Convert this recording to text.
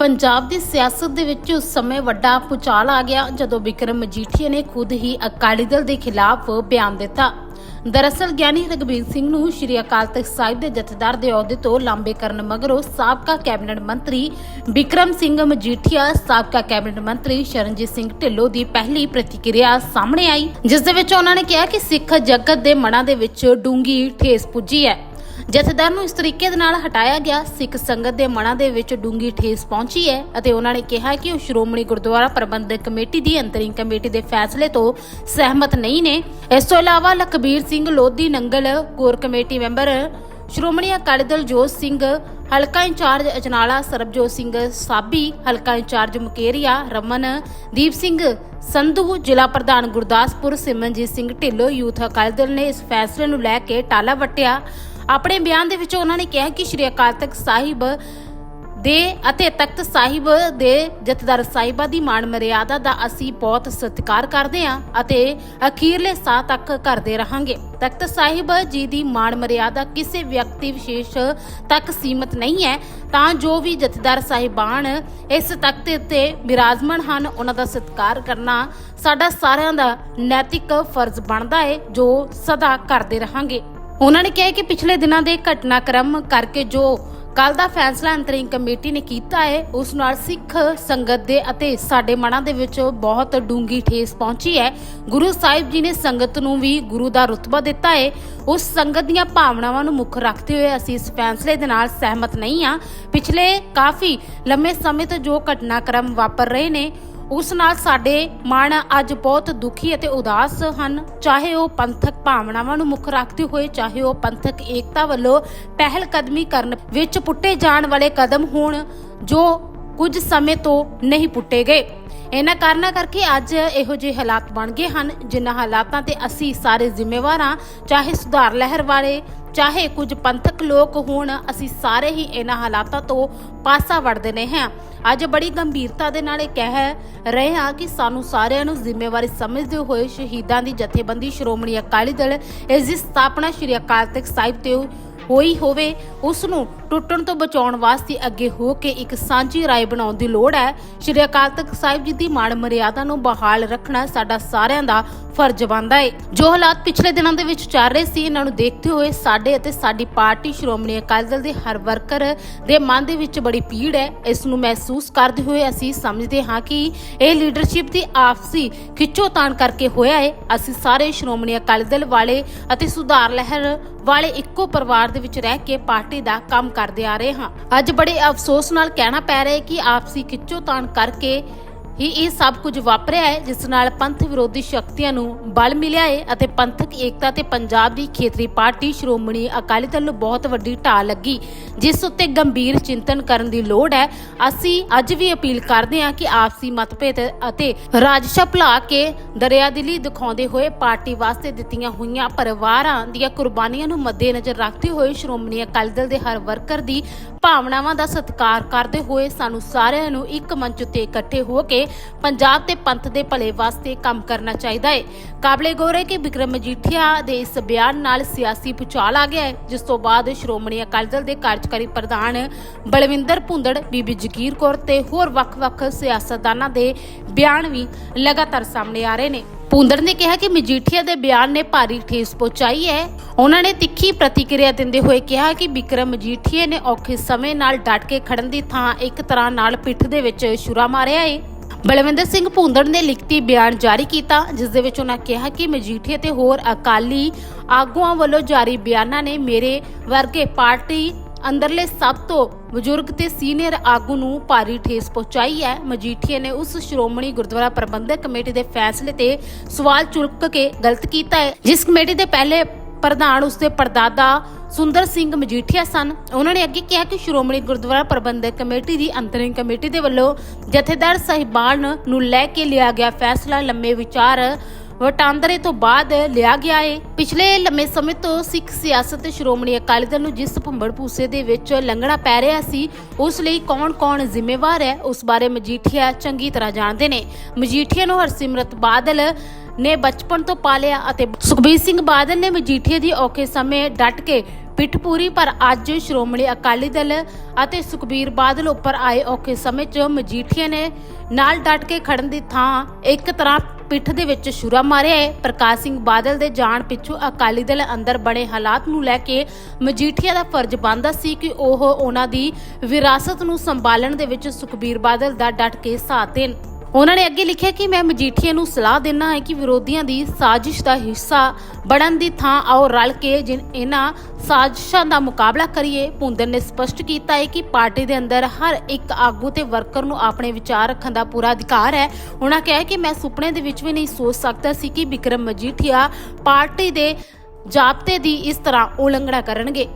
ਪੰਜਾਬ ਦੀ ਸਿਆਸਤ ਦੇ ਵਿੱਚ ਉਸ ਸਮੇਂ ਵੱਡਾ ਪੁਚਾਲ ਆ ਗਿਆ ਜਦੋਂ ਵਿਕਰਮ ਮਜੀਠੀਆ ਨੇ ਖੁਦ ਹੀ ਅਕਾਲੀ ਦਲ ਦੇ ਖਿਲਾਫ ਬਿਆਨ ਦਿੱਤਾ। ਦਰਅਸਲ ਗਿਆਨੀ ਰਗਬੀਰ ਸਿੰਘ ਨੂੰ ਸ਼੍ਰੀ ਅਕਾਲ ਤਖਤ ਸਾਹਿਬ ਦੇ ਜਥੇਦਾਰ ਦੇ ਅਹੁਦੇ ਤੋਂ ਲਾਂਬੇ ਕਰਨ ਮਗਰੋਂ ਸਾਬਕਾ ਕੈਬਨਿਟ ਮੰਤਰੀ ਵਿਕਰਮ ਸਿੰਘ ਮਜੀਠੀਆ, ਸਾਬਕਾ ਕੈਬਨਿਟ ਮੰਤਰੀ ਸ਼ਰਨਜੀਤ ਸਿੰਘ ਢਿੱਲੋਂ ਦੀ ਪਹਿਲੀ ਪ੍ਰਤੀਕਿਰਿਆ ਸਾਹਮਣੇ ਆਈ, ਜਿਸ ਦੇ ਵਿੱਚ ਉਹਨਾਂ ਨੇ ਕਿਹਾ ਕਿ ਸਿੱਖ ਜਗਤ ਦੇ ਮਨਾਂ ਦੇ ਵਿੱਚ ਡੂੰਗੀ ਠੇਸ ਪੁੱਜੀ ਹੈ। ਜਥੇਦਾਰ ਨੂੰ ਇਸ ਤਰੀਕੇ ਦੇ ਨਾਲ ਹਟਾਇਆ ਗਿਆ, ਸਿੱਖ ਸੰਗਤ ਦੇ ਮਨਾਂ ਦੇ ਵਿੱਚ ਡੂੰਗੀ ਠੇਸ ਪਹੁੰਚੀ ਹੈ ਅਤੇ ਉਹਨਾਂ ਨੇ ਕਿਹਾ ਕਿ ਉਹ ਸ਼੍ਰੋਮਣੀ ਗੁਰਦੁਆਰਾ ਪ੍ਰਬੰਧਕ ਕਮੇਟੀ ਦੀ ਅੰਤਰਿੰਗ ਕਮੇਟੀ ਦੇ ਫੈਸਲੇ ਤੋਂ ਸਹਿਮਤ ਨਹੀਂ ਨੇ। ਇਸ ਤੋਂ ਇਲਾਵਾ Lakhbir Singh Lodhi Nangal core committee member Shiromani Akali Dal Jot Singh, ਹਲਕਾ ਇੰਚਾਰਜ ਅਜਨਾਲਾ ਸਰਬਜੋਤ ਸਿੰਘ ਸਾਬੀ, ਹਲਕਾ ਇੰਚਾਰਜ ਮੁਕੇਰੀਆ ਰਮਨ, ਦੀਪ ਸਿੰਘ ਸੰਧੂ, ਜ਼ਿਲ੍ਹਾ ਪ੍ਰਧਾਨ ਗੁਰਦਾਸਪੁਰ ਸਿਮਰਨਜੀਤ ਸਿੰਘ ਢਿੱਲੋਂ ਯੂਥ ਅਕਾਲੀ ਦਲ ਨੇ ਇਸ ਫੈਸਲੇ ਨੂੰ ਲੈ ਕੇ ਟਾਲਾ ਵਟਿਆ। ਆਪਣੇ ਬਿਆਨ ਦੇ ਵਿੱਚ ਉਹਨਾਂ ਨੇ ਕਿਹਾ ਕਿ ਸ਼੍ਰੀ ਅਕਾਲ ਤਖਤ ਸਾਹਿਬ ਦੇ ਅਤੇ ਤਖਤ ਸਾਹਿਬ ਦੇ ਜਥੇਦਾਰ ਸਾਹਿਬਾਂ ਦੀ ਮਾਣ ਮਰਿਆਦਾ ਦਾ ਅਸੀਂ ਬਹੁਤ ਸਤਿਕਾਰ ਕਰਦੇ ਹਾਂ ਅਤੇ ਅਖੀਰਲੇ ਸਾਹ ਤੱਕ ਕਰਦੇ ਰਹਾਂਗੇ। ਤਖਤ ਸਾਹਿਬ ਜੀ ਦੀ ਮਾਣ ਮਰਿਆਦਾ ਕਿਸੇ ਵਿਅਕਤੀ ਵਿਸ਼ੇਸ਼ ਤੱਕ ਸੀਮਤ ਨਹੀਂ ਹੈ, ਤਾਂ ਜੋ ਵੀ ਜਥੇਦਾਰ ਸਾਹਿਬਾਨ ਇਸ ਤਖਤ ਉੱਤੇ ਬਿਰਾਜਮਾਨ ਹਨ, ਉਹਨਾਂ ਦਾ ਸਤਿਕਾਰ ਕਰਨਾ ਸਾਡਾ ਸਾਰਿਆਂ ਦਾ ਨੈਤਿਕ ਫਰਜ਼ ਬਣਦਾ ਹੈ, ਜੋ ਸਦਾ ਕਰਦੇ ਰਹਾਂਗੇ। ਉਹਨਾਂ ਨੇ ਕਿਹਾ ਕਿ ਪਿਛਲੇ ਦਿਨਾਂ ਦੇ ਘਟਨਾਕ੍ਰਮ ਕਰਕੇ ਜੋ ਕੱਲ ਦਾ ਫੈਸਲਾ ਅੰਤਰਿੰਗ ਕਮੇਟੀ ਨੇ ਕੀਤਾ ਹੈ, ਉਸ ਨਾਲ ਸਿੱਖ ਸੰਗਤ ਦੇ ਅਤੇ ਸਾਡੇ ਮਨਾਂ ਦੇ ਵਿੱਚ ਬਹੁਤ ਡੂੰਗੀ ਠੇਸ ਪਹੁੰਚੀ ਹੈ। ਗੁਰੂ ਸਾਹਿਬ ਜੀ ਨੇ ਸੰਗਤ ਨੂੰ ਵੀ ਗੁਰੂ ਦਾ ਰੁਤਬਾ ਦਿੱਤਾ ਹੈ। ਉਸ ਸੰਗਤ ਦੀਆਂ ਭਾਵਨਾਵਾਂ ਨੂੰ ਮੁੱਖ ਰੱਖਦੇ ਹੋਏ ਅਸੀਂ ਇਸ ਫੈਸਲੇ ਦੇ ਨਾਲ ਸਹਿਮਤ ਨਹੀਂ ਹਾਂ। ਪਿਛਲੇ ਕਾਫੀ ਲੰਮੇ ਸਮੇਂ ਤੋਂ ਜੋ ਘਟਨਾਕ੍ਰਮ ਵਾਪਰ ਰਹੇ ਨੇ ਉਸ ਨਾਲ ਸਾਡੇ ਮਨ ਅੱਜ ਬਹੁਤ ਦੁਖੀ ਅਤੇ ਉਦਾਸ ਹਨ। ਚਾਹੇ ਉਹ ਪੰਥਕ ਭਾਵਨਾਵਾਂ ਨੂੰ ਮੁੱਖ ਰੱਖਦੇ ਹੋਏ, ਚਾਹੇ ਉਹ ਪੰਥਕ ਏਕਤਾ ਵੱਲੋਂ ਪਹਿਲ ਕਦਮੀ ਕਰਨ ਵਿੱਚ ਪੁੱਟੇ ਜਾਣ ਵਾਲੇ ਕਦਮ ਹੋਣ, ਜੋ ਕੁਝ ਸਮੇਂ ਤੋਂ ਨਹੀਂ ਪੁੱਟੇ ਗਏ। ਇਹਨਾਂ ਕਾਰਨਾਂ ਕਰਕੇ ਅੱਜ ਇਹੋ ਜਿਹੇ ਹਾਲਾਤ ਬਣ ਗਏ ਹਨ, ਜਿਨ੍ਹਾਂ ਹਾਲਾਤਾਂ ਤੇ ਅਸੀਂ ਸਾਰੇ ਜ਼ਿੰਮੇਵਾਰ ਹਾਂ, ਚਾਹੇ ਸੁਧਾਰ ਲਹਿਰ ਵਾਲੇ ਚਾਹੇ ਕੁਝ ਪੰਥਕ ਲੋਕ ਹੋਣ, ਅਸੀਂ ਸਾਰੇ ਹੀ ਇਹਨਾਂ ਹਾਲਾਤਾਂ ਤੋਂ ਪਾਸਾ ਵੜਦੇ ਨੇ ਹਾਂ। ਅੱਜ ਬੜੀ ਗੰਭੀਰਤਾ ਦੇ ਨਾਲ ਇਹ ਕਹਿ ਰਹੇ ਹਾਂ ਕਿ ਸਾਨੂੰ ਸਾਰਿਆਂ ਨੂੰ ਜ਼ਿੰਮੇਵਾਰੀ ਸਮਝਦੇ ਹੋਏ ਸ਼ਹੀਦਾਂ ਦੀ ਜਥੇਬੰਦੀ ਸ਼੍ਰੋਮਣੀ ਅਕਾਲੀ ਦਲ, ਇਸ ਦੀ ਸਥਾਪਨਾ ਸ਼੍ਰੀ ਅਕਾਲ ਤਖਤ ਸਾਹਿਬ ਤੇ ਹੋਈ ਹੋਵੇ, ਉਸ ਨੂੰ ਟੁੱਟਣ ਤੋਂ ਬਚਾਉਣ ਵਾਸਤੇ ਅੱਗੇ ਹੋ ਕੇ ਇੱਕ ਸਾਂਝੀ ਰਾਏ ਬਣਾਉਣ ਦੀ ਲੋੜ ਹੈ। ਸ਼੍ਰੀ ਅਕਾਲ ਤਖਤ ਸਾਹਿਬ ਜੀ ਦੀ ਮਾਣ ਮਰਿਆਦਾ ਨੂੰ ਬਹਾਲ ਰੱਖਣਾ ਸਾਡਾ ਸਾਰਿਆਂ ਦਾ ਫਰਜ਼ ਬਣਦਾ ਹੈ। ਜੋ ਹਾਲਾਤ ਪਿਛਲੇ ਦਿਨਾਂ ਦੇ ਵਿੱਚ ਚੱਲ ਰਹੇ ਸੀ, ਇਹਨਾਂ ਨੂੰ ਦੇਖਦੇ ਹੋਏ ਸਾਡੇ ਅਤੇ ਸਾਡੀ ਪਾਰਟੀ ਸ਼੍ਰੋਮਣੀ ਅਕਾਲੀ ਦਲ ਦੇ ਹਰ ਵਰਕਰ ਦੇ ਮਨ ਦੇ ਵਿੱਚ ਬੜੀ ਪੀੜ ਹੈ। ਇਸ ਨੂੰ ਮਹਿਸੂਸ ਕਰਦੇ ਹੋਏ ਅਸੀਂ ਸਮਝਦੇ ਹਾਂ ਕਿ ਇਹ ਲੀਡਰਸ਼ਿਪ ਦੀ ਆਪਸੀ ਖਿੱਚੋਤਾਣ ਕਰਕੇ ਹੋਇਆ ਹੈ। ਅਸੀਂ ਸਾਰੇ ਸ਼੍ਰੋਮਣੀ ਅਕਾਲੀ ਦਲ ਵਾਲੇ ਅਤੇ ਸੁਧਾਰ ਲਹਿਰ ਵਾਲੇ ਇੱਕੋ ਪਰਿਵਾਰ ਦੇ ਵਿੱਚ ਰਹਿ ਕੇ ਪਾਰਟੀ ਦਾ ਕੰਮ ਕਰਦੇ ਆ ਰਹੇ ਹਾਂ। ਅੱਜ ਬੜੇ ਅਫਸੋਸ ਨਾਲ ਕਹਿਣਾ ਪੈ ਰਿਹਾ ਹੈ ਕਿ ਆਪਸੀ ਖਿੱਚੋਤਾਣ ਕਰਕੇ ਹੀ ਇਹ ਸਭ ਕੁਝ ਵਾਪਰਿਆ ਹੈ, ਜਿਸ ਨਾਲ ਪੰਥ ਵਿਰੋਧੀ ਸ਼ਕਤੀਆਂ ਨੂੰ ਬਲ ਮਿਲਿਆ ਹੈ ਅਤੇ ਪੰਥਕ ਏਕਤਾ ਤੇ ਪੰਜਾਬ ਦੀ ਖੇਤਰੀ ਪਾਰਟੀ ਸ਼੍ਰੋਮਣੀ ਅਕਾਲੀ ਦਲ ਨੂੰ ਬਹੁਤ ਵੱਡੀ ਢਾਹ ਲੱਗੀ, ਜਿਸ ਉੱਤੇ ਗੰਭੀਰ ਚਿੰਤਨ ਕਰਨ ਦੀ ਲੋੜ ਹੈ। ਅਸੀਂ ਅੱਜ ਵੀ ਅਪੀਲ ਕਰਦੇ ਹਾਂ ਕਿ ਆਪਸੀ ਮਤਭੇਦ ਅਤੇ ਰਾਜਸ਼ਾ ਭੁਲਾ ਕੇ ਦਰਿਆਦਿਲੀ ਦਿਖਾਉਂਦੇ ਹੋਏ ਪਾਰਟੀ ਵਾਸਤੇ ਦਿੱਤੀਆਂ ਹੋਈਆਂ ਪਰਿਵਾਰਾਂ ਦੀਆਂ ਕੁਰਬਾਨੀਆਂ ਨੂੰ ਮੱਦੇਨਜ਼ਰ ਰੱਖਦੇ ਹੋਏ ਸ਼੍ਰੋਮਣੀ ਅਕਾਲੀ ਦਲ ਦੇ ਹਰ ਵਰਕਰ ਦੀ ਭਾਵਨਾਵਾਂ ਦਾ ਸਤਿਕਾਰ ਕਰਦੇ ਹੋਏ ਸਾਨੂੰ ਸਾਰਿਆਂ ਨੂੰ ਇੱਕ ਮੰਚ ਉੱਤੇ ਇਕੱਠੇ ਹੋ ਕੇ ਪੰਜਾਬ ਤੇ ਪੰਥ ਦੇ ਭਲੇ ਵਾਸਤੇ ਕੰਮ ਕਰਨਾ ਚਾਹੀਦਾ ਹੈ। ਕਾਬਲੇ ਗੌਰ ਹੈ ਕਿ ਵਿਕਰਮ ਮਜੀਠੀਆ ਦੇ ਇਸ ਬਿਆਨ ਨਾਲ ਸਿਆਸੀ ਪੁਚਾਲ ਆ ਗਿਆ ਹੈ, ਜਿਸ ਤੋਂ ਬਾਅਦ ਸ਼੍ਰੋਮਣੀ ਅਕਾਲੀ ਦਲ ਦੇ ਕਾਰਜਕਾਰੀ ਪ੍ਰਧਾਨ ਬਲਵਿੰਦਰ ਭੁੰਦੜ, ਬੀਬੀ ਜਗੀਰ ਕੌਰ ਤੇ ਹੋਰ ਵੱਖ-ਵੱਖ ਸਿਆਸਤਦਾਨਾਂ ਦੇ ਬਿਆਨ ਵੀ ਲਗਾਤਾਰ ਸਾਹਮਣੇ ਆ ਰਹੇ ਨੇ। ਪੁੰਦਰ ਨੇ ਕਿਹਾ ਕਿ ਮਜੀਠੀਆ ਦੇ ਬਿਆਨ ਨੇ ਭਾਰੀ ਠੇਸ ਪਹੁੰਚਾਈ ਹੈ। ਉਹਨਾਂ ਨੇ ਤਿੱਖੀ ਪ੍ਰਤੀਕਿਰਿਆ ਦਿੰਦੇ ਹੋਏ ਕਿਹਾ ਕਿ ਵਿਕਰਮ ਮਜੀਠੀਆ ਨੇ ਔਖੇ ਸਮੇਂ ਨਾਲ ਡਟ ਕੇ ਖੜਨ ਦੀ ਥਾਂ ਇੱਕ ਤਰ੍ਹਾਂ ਨਾਲ ਪਿੱਠ ਦੇ ਵਿੱਚ ਛੁਰਾ ਮਾਰਿਆ ਹੈ। ਬਲਵਿੰਦਰ ਸਿੰਘ ਭੁੰਦੜ ਨੇ ਲਿਖਤੀ ਬਿਆਨ ਜਾਰੀ ਕੀਤਾ, ਜਿਸ ਦੇ ਵਿੱਚ ਉਹਨਾਂ ਕਿਹਾ ਕਿ ਮਜੀਠੀਆ ਤੇ ਹੋਰ ਅਕਾਲੀ ਆਗੂਆਂ ਵੱਲੋਂ ਜਾਰੀ ਬਿਆਨਾਂ ਨੇ ਮੇਰੇ ਵਰਗੇ ਪਾਰਟੀ ਅੰਦਰਲੇ ਸਭ ਤੋਂ ਬਜ਼ੁਰਗ ਤੇ ਸੀਨੀਅਰ ਆਗੂ ਨੂੰ ਭਾਰੀ ਠੇਸ ਪਹੁੰਚਾਈ ਹੈ। ਮਜੀਠੀਏ ਨੇ ਉਸ ਸ਼੍ਰੋਮਣੀ ਗੁਰਦੁਆਰਾ ਪ੍ਰਬੰਧਕ ਕਮੇਟੀ ਦੇ ਫੈਸਲੇ ਤੇ ਸਵਾਲ ਚੁਲਕ ਕੇ ਗਲਤ ਕੀਤਾ ਹੈ। ਜਿਸ ਕਮੇਟੀ ਦੇ ਪਹਿਲੇ ਪ੍ਰਧਾਨ ਉਸਦੇ ਪਰਦਾਦਾ ਸੁੰਦਰ ਸਿੰਘ ਮਜੀਠੀਆ ਸਨ। ਉਹਨਾਂ ਨੇ ਅੱਗੇ ਕਿਹਾ ਕਿ ਸ਼੍ਰੋਮਣੀ ਗੁਰਦੁਆਰਾ ਪ੍ਰਬੰਧਕ ਕਮੇਟੀ ਦੀ ਅੰਤਰਿੰਗ ਕਮੇਟੀ ਦੇ ਵੱਲੋਂ ਜਥੇਦਾਰ ਸਾਹਿਬਾਨ ਨੂੰ ਲੈ ਕੇ ਲਿਆ ਗਿਆ ਫੈਸਲਾ ਲੰਮੇ ਵਿਚਾਰ ਵਟਾਂਦਰੇ ਤੋਂ ਬਾਅਦ ਲਿਆ ਗਿਆ ਹੈ ਪਿਛਲੇ ਲੰਮੇ ਸਮੇਂ ਤੋਂ ਸਿੱਖ ਸਿਆਸਤ ਸ਼੍ਰੋਮਣੀ ਅਕਾਲੀ ਦਲ ਨੂੰ ਜਿਸ ਭੰਬੜ ਭੂਸੇ ਦੇ ਵਿੱਚ ਲੰਘਣਾ ਪੈ ਰਿਹਾ ਸੀ, ਉਸ ਲਈ ਕੌਣ-ਕੌਣ ਜ਼ਿੰਮੇਵਾਰ ਹੈ, ਉਸ ਬਾਰੇ ਮਜੀਠੀਆ ਚੰਗੀ ਤਰ੍ਹਾਂ ਜਾਣਦੇ ਨੇ। ਮਜੀਠੀਆ ਨੂੰ ਹਰਸਿਮਰਤ ਬਾਦਲ ਨੇ ਬਚਪਨ ਤੋਂ ਪਾਲਿਆ ਅਤੇ ਸੁਖਬੀਰ ਸਿੰਘ ਬਾਦਲ ਨੇ ਮਜੀਠੀਆ ਦੀ ਔਖੇ ਸਮੇਂ ਡਟ ਕੇ ਪਿੱਠਪੂਰੀ ਪਰ ਅੱਜ ਸ਼੍ਰੋਮਣੀ ਅਕਾਲੀ ਦਲ ਅਤੇ ਸੁਖਬੀਰ ਬਾਦਲ ਉੱਪਰ ਆਏ ਔਖੇ ਸਮੇਂ 'ਚ ਮਜੀਠੀਆ ਨੇ ਨਾਲ ਡਟ ਕੇ ਖੜਨ ਦੀ ਥਾਂ ਇੱਕ ਤਰ੍ਹਾਂ ਪਿੱਠ ਦੇ ਵਿੱਚ ਛੁਰਾ ਮਾਰਿਆ ਹੈ। ਪ੍ਰਕਾਸ਼ ਸਿੰਘ ਬਾਦਲ ਦੇ ਜਾਣ ਪਿੱਛੋਂ ਅਕਾਲੀ ਦਲ ਅੰਦਰ ਬਣੇ ਹਾਲਾਤ ਨੂੰ ਲੈ ਕੇ ਮਜੀਠੀਆ ਦਾ ਫਰਜ਼ ਬਣਦਾ ਸੀ ਕਿ ਉਹ ਉਹਨਾਂ ਦੀ ਵਿਰਾਸਤ ਨੂੰ ਸੰਭਾਲਣ ਦੇ ਵਿੱਚ ਸੁਖਬੀਰ ਬਾਦਲ ਦਾ ਡਟ ਕੇ ਸਾਥ ਦੇਣ। ਉਹਨਾਂ ਨੇ ਅੱਗੇ ਲਿਖਿਆ ਕਿ ਮੈਂ ਮਜੀਠੀਆ ਨੂੰ ਸਲਾਹ ਦੇਣਾ ਹੈ ਕਿ ਵਿਰੋਧੀਆਂ ਦੀ ਸਾਜ਼ਿਸ਼ ਦਾ ਹਿੱਸਾ ਬਣਨ ਦੀ ਥਾਂ ਆਓ ਰਲ ਕੇ ਜਿਨ ਇਹਨਾਂ ਸਾਜ਼ਿਸ਼ਾਂ ਦਾ ਮੁਕਾਬਲਾ ਕਰੀਏ। ਭੁੰਦਨ ਨੇ ਸਪਸ਼ਟ ਕੀਤਾ ਹੈ ਕਿ ਪਾਰਟੀ ਦੇ ਅੰਦਰ ਹਰ ਇੱਕ ਆਗੂ ਤੇ ਵਰਕਰ ਨੂੰ ਆਪਣੇ ਵਿਚਾਰ ਰੱਖਣ ਦਾ ਪੂਰਾ ਅਧਿਕਾਰ ਹੈ। ਉਹਨਾਂ ਕਿਹਾ ਕਿ ਮੈਂ ਸੁਪਨੇ ਦੇ ਵਿੱਚ ਵੀ ਨਹੀਂ ਸੋਚ ਸਕਦਾ ਸੀ ਕਿ ਵਿਕਰਮ ਮਜੀਠੀਆ ਪਾਰਟੀ ਦੇ ਜਾਬਤੇ ਦੀ ਇਸ ਤਰ੍ਹਾਂ ਉਲੰਘਣਾ ਕਰਨਗੇ।